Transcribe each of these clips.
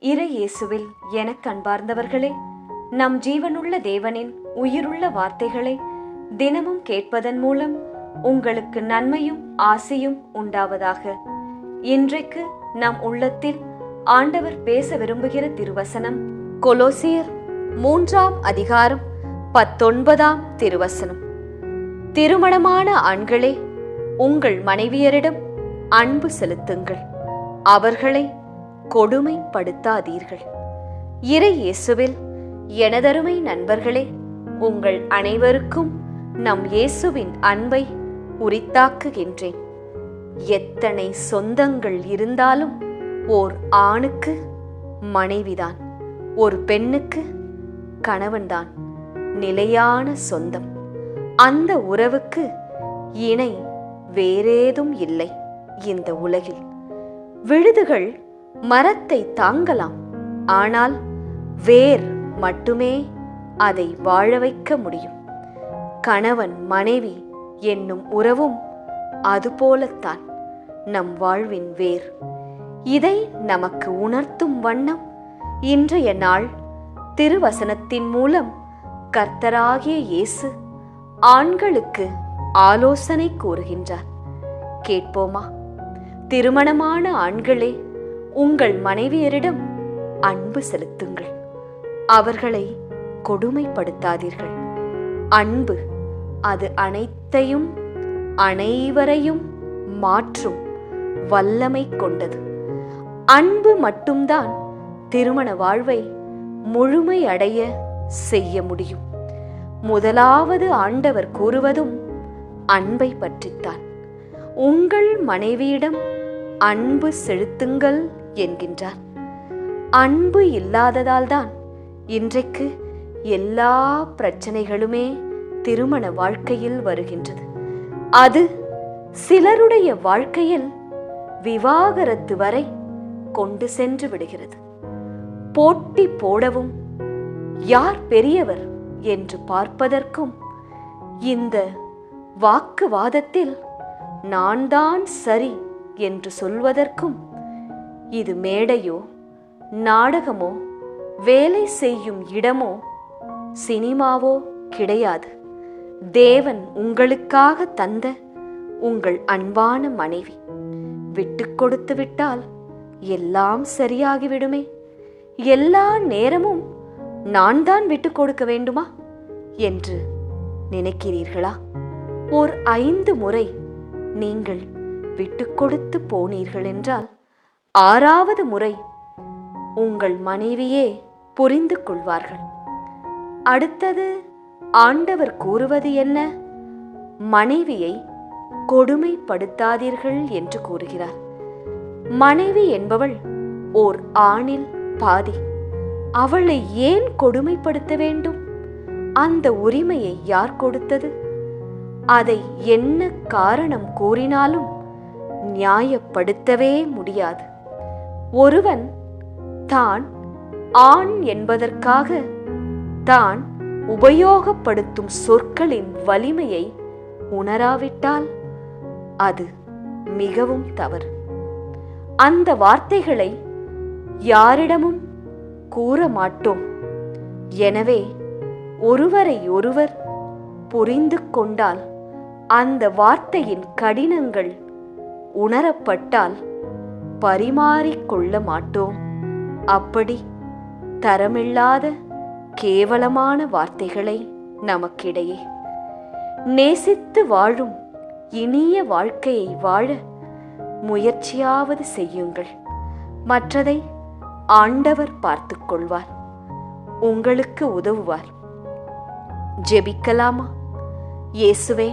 இறை இயேசுவில் எனக் கண்பார்ந்தவர்களே நம் ஜீவனுள்ள தேவனின் உயிருள்ள வார்த்தைகளை தினமும் கேட்பதன் மூலம் உங்களுக்கு நன்மையும் ஆசையும் உண்டாவதாக. இன்றைக்கு நம் உள்ளத்தில் ஆண்டவர் பேச விரும்புகிற திருவசனம் கொலோசியர் மூன்றாம் அதிகாரம் பத்தொன்பதாம் திருவசனம். திருமணமான ஆண்களே உங்கள் மனைவியரிடம் அன்பு செலுத்துங்கள். அவர்களை கொடுமைப்படுத்தாதீர்கள். இறை இயேசுவில் எனதருமை நண்பர்களே உங்கள் அனைவருக்கும் நம் இயேசுவின் அன்பை உரித்தாக்குகின்றேன். எத்தனை சொந்தங்கள் இருந்தாலும் ஓர் ஆணுக்கு மனைவிதான் ஒரு பெண்ணுக்கு கணவன்தான் நிலையான சொந்தம். அந்த உறவுக்கு இணை வேறேதும் இல்லை இந்த உலகில். விழுதுகள் மரத்தை தாங்கலாம். ஆனால் வேர் மட்டுமே அதை வாழ வைக்க முடியும். கணவன் மனைவி என்னும் உறவும் அதுபோலத்தான் நம் வாழ்வின் வேர். இதை நமக்கு உணர்த்தும் வண்ணம் இன்றைய நாள் திருவசனத்தின் மூலம் கர்த்தராகிய இயேசு ஆண்களுக்கு ஆலோசனை கூறுகின்றார். கேட்போமா? திருமணமான ஆண்களே உங்கள் மனைவியரிடம் அன்பு செலுத்துங்கள். அவர்களை கொடுமைப்படுத்தாதீர்கள். அன்பு அது அனைத்தையும் அனைவரையும் மாற்றும் வல்லமை கொண்டது. அன்பு மட்டும்தான் திருமண வாழ்வை முழுமையடைய செய்ய முடியும். முதலாவது ஆண்டவர் கூறுவதும் அன்பை பற்றித்தான். உங்கள் மனைவியிடம் அன்பு செலுத்துங்கள் என்கின்றார். அன்பு இல்லாததால்தான் இன்றைக்கு எல்லா பிரச்சனைகளுமே திருமண வாழ்க்கையில் வருகின்றது. அது சிலருடைய வாழ்க்கையில் விவாகரத்து வரை கொண்டு சென்று விடுகிறது. போட்டி போடவும் யார் பெரியவர் என்று பார்ப்பதற்கும் இந்த வாக்குவாதத்தில் நான் தான் சரி என்று சொல்வதற்கும் இது மேடையோ நாடகமோ வேலை செய்யும் இடமோ சினிமாவோ கிடையாது. தேவன் உங்களுக்காக தந்த உங்கள் அன்பான மனைவி. விட்டு கொடுத்து விட்டால் எல்லாம் சரியாகிவிடுமே. எல்லா நேரமும் நான் தான் விட்டு கொடுக்க வேண்டுமா என்று நினைக்கிறீர்களா? ஓர் ஐந்து முறை நீங்கள் விட்டு கொடுத்து போனீர்கள் என்றால் ஆறாவது முறை உங்கள் மனைவியே புரிந்து கொள்வார்கள். அடுத்தது ஆண்டவர் கூறுவது என்ன? மனைவியை கொடுமைப்படுத்தாதீர்கள் என்று கூறுகிறார். மனைவி என்பவள் ஓர் ஆணில் பாதி. அவளை ஏன் கொடுமைப்படுத்த வேண்டும்? அந்த உரிமையை யார் கொடுத்தது? அதை என்ன காரணம் கூறினாலும் நியாயப்படுத்தவே முடியாது. ஒருவன் தான் ஆண் என்பதற்காக தான் உபயோகப்படுத்தும் சொற்களின் வலிமையை உணராவிட்டால் அது மிகவும் தவறு. அந்த வார்த்தைகளை யாரிடமும் கூற மாட்டோம். எனவே ஒருவரை ஒருவர் புரிந்து கொண்டால் அந்த வார்த்தையின் கடினங்கள் உணரப்பட்டால் பரிமாறிக்கொள்ள மாட்டோம். அப்படி தரமில்லாத கேவலமான வார்த்தைகளை நமக்கிடையே. நேசித்து வாழும் இனிய வாழ்க்கையை வாழ முயற்சியாவது செய்யுங்கள். மற்றதை ஆண்டவர் பார்த்து கொள்வார். உங்களுக்கு உதவுவார். ஜெபிக்கலாமா? இயேசுவே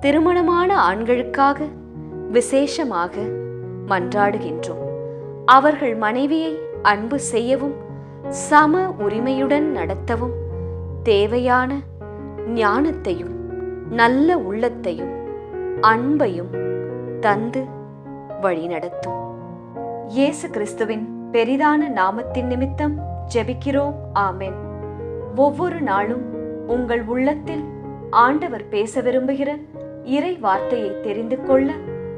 திருமணமான ஆண்களுக்காக விசேஷமாக மன்றாடுகின்றோம். அவர்கள் மனைவியை அன்பு செய்யவும் சம உரிமையுடன் நடத்தவும் தேவையான ஞானத்தையும் நல்ல உள்ளத்தையும் அன்பையும் தந்து வழிநடத்தும். இயேசு கிறிஸ்துவின் பெரிதான நாமத்தின் நிமித்தம் ஜெபிக்கிறோம். ஆமென். ஒவ்வொரு நாளும் உங்கள் உள்ளத்தில் ஆண்டவர் பேச விரும்புகிற இறை வார்த்தையை தெரிந்து கொள்ள